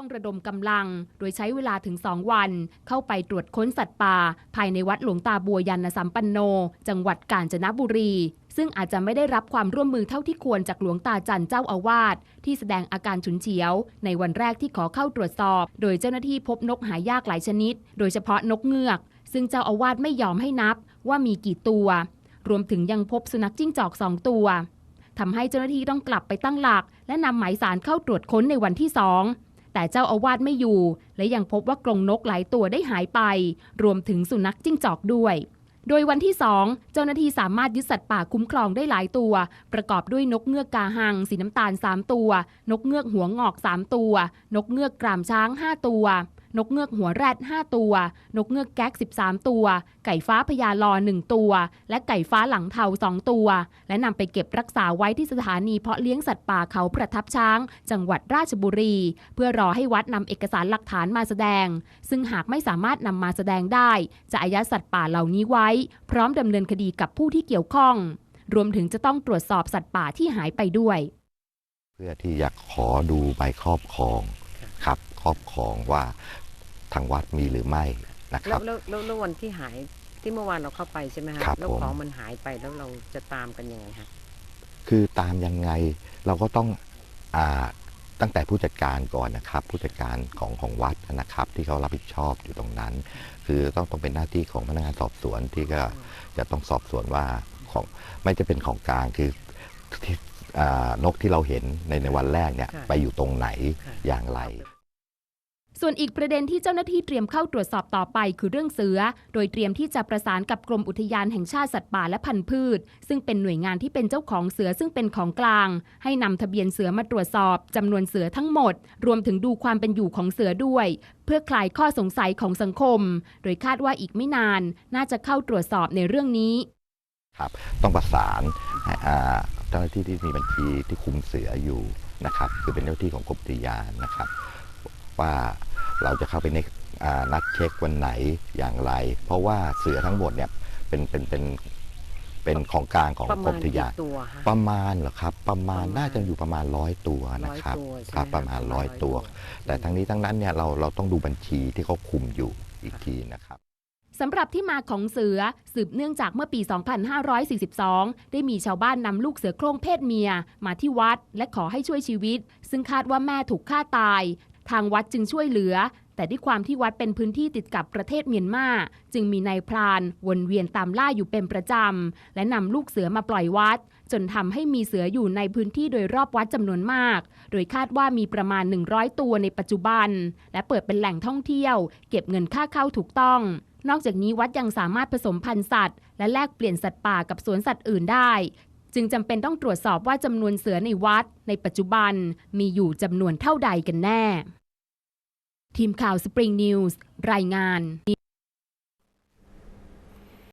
ต้องระดมกำลัง โดยใช้เวลาถึง 2 วัน เข้าไปตรวจค้นสัตว์ป่า ภายในวัดหลวงตาบัวยานสัมปันโน จังหวัดกาญจนบุรี ซึ่งอาจจะไม่ได้รับความร่วมมือเท่าที่ควรจากหลวงตาจันเจ้าอาวาสที่แสดงอาการฉุนเฉียว ในวันแรกที่ขอเข้าตรวจสอบ โดยเจ้าหน้าที่พบนกหายากหลายชนิด โดยเฉพาะนกเงือก ซึ่งเจ้าอาวาสไม่ยอมให้นับว่ามีกี่ตัว รวมถึงยังพบสุนัขจิ้งจอกสองตัวทำให้เจ้าหน้าที่ต้องกลับไปตั้งหลัก และนำหมายสารเข้าตรวจค้นในวันที่สอง แต่เจ้าอาวาสไม่อยู่ และยังพบว่ากรงนกหลายตัวได้หายไป รวมถึงสุนัขจิ้งจอกด้วยโดยวันที่ 2 เจ้าหน้าที่สามารถยึดสัตว์ป่าคุ้มครองได้หลายตัว ประกอบด้วยนกเงือกกาหัง สีน้ำตาล 3 ตัว นกเงือกหัวงอก 3 ตัว นกเงือกกรามช้าง 5 ตัว นกเงือกหัวแรด 5 ตัว นกเงือกแก๊ก 13 ตัว ไก่ฟ้าพญาลอ 1 ตัว และไก่ฟ้าหลังเทา 2 ตัว และนำไปเก็บรักษาไว้ที่สถานีเพาะเลี้ยงสัตว์ป่าเขาประทับช้าง จังหวัดราชบุรี เพื่อรอให้วัดนำเอกสารหลักฐานมาแสดง ซึ่งหากไม่สามารถนำมาแสดงได้ จะอายัดสัตว์ป่าเหล่านี้ไว้ พร้อมดำเนินคดีกับผู้ที่เกี่ยวข้อง รวมถึงจะต้องตรวจสอบสัตว์ป่าที่หายไปด้วย เพื่อที่อยากขอดูใบครอบครอง ครับครอบครองว่าทางวัดมีหรือไม่นะคแล้รัวบแล้วแล้วแล้ววันที่หายที่เมื่อวานเราเข้าไปใช่ไหมคะครับแล้วผมของมันหายไปแล้วเราจะตามกันยังไงคะคือตามยังไงเราก็ต้องอาตั้งแต่ผู้จัดการก่อนนะครับ ผู้จัดการของของวัดนะครับ ที่เขารับผิดชอบอยู่ตรงนั้น คือต้องต้องเป็นหน้าที่ของพนักงานสอบสวนที่ก็จะต้องสอบสวนว่าของไม่จะเป็นของกลางคือที่อ่านกที่เราเห็นในในวันแรกเนี่ยไปอยู่ตรงไหนอย่างไร ส่วนอีกประเด็นที่เจ้าหน้าที่เตรียมเข้าตรวจสอบต่อไปคือเรื่องเสือ โดยเตรียมที่จะประสานกับกรมอุทยานแห่งชาติสัตว์ป่าและพันธุ์พืช ซึ่งเป็นหน่วยงานที่เป็นเจ้าของเสือซึ่งเป็นของกลาง ให้นำทะเบียนเสือมาตรวจสอบจำนวนเสือทั้งหมด รวมถึงดูความเป็นอยู่ของเสือด้วย เพื่อคลายข้อสงสัยของสังคม โดยคาดว่าอีกไม่นาน น่าจะเข้าตรวจสอบในเรื่องนี้ครับต้องประสานเจ้าหน้าที่ที่มีบัญชีที่คุมเสืออยู่นะครับ คือเป็นเจ้าหน้าที่ของกรมอุทยานนะครับ ว่า เราจะเข้าไปในอ่านัดเช็ควันไหนอย่างไร เพราะว่าเสือทั้งหมดเนี่ยเป็นเป็นเป็นเป็นของกลางของประกรมามณอุทกี่ยานตัวคะประมาณเหรอครับประมาณประมาณน่าจะอยู่ประมาณร้อยตัวนะครับร้อยตัวใช่ไหมครับประมาณคะร้อยตัว แต่ทั้งนี้ทั้งนั้นเนี่ยเราเราต้องดูบัญชีที่เขาคุมอยู่อีกทีนะครับสำหรับที่มาของเสือสืบเนื่องจากเมื่อปี 2542 ได้มีชาวบ้านนำลูกเสือโคร่งเพศเมีย มาที่วัดและขอให้ช่วยชีวิต ซึ่งคาดว่าแม่ถูกฆ่าตาย ทางวัดจึงช่วยเหลือ แต่ด้วยความที่วัดเป็นพื้นที่ติดกับประเทศเมียนมาจึงมีนายพรานวนเวียนตามล่าอยู่เป็นประจำ และนำลูกเสือมาปล่อยวัด จนทำให้มีเสืออยู่ในพื้นที่โดยรอบวัดจำนวนมาก โดยคาดว่ามีประมาณ 100 ตัวในปัจจุบัน และเปิดเป็นแหล่งท่องเที่ยว เก็บเงินค่าเข้าถูกต้องนอกจากนี้วัดยังสามารถผสมพันธุ์สัตว์ และแลกเปลี่ยนสัตว์ป่ากับสวนสัตว์อื่นได้ จึงจำเป็นต้องตรวจสอบว่าจำนวนเสือในวัด ในปัจจุบันมีอยู่จำนวนเท่าใดกันแน่ ทีมข่าวสปริงนิวส์รายงาน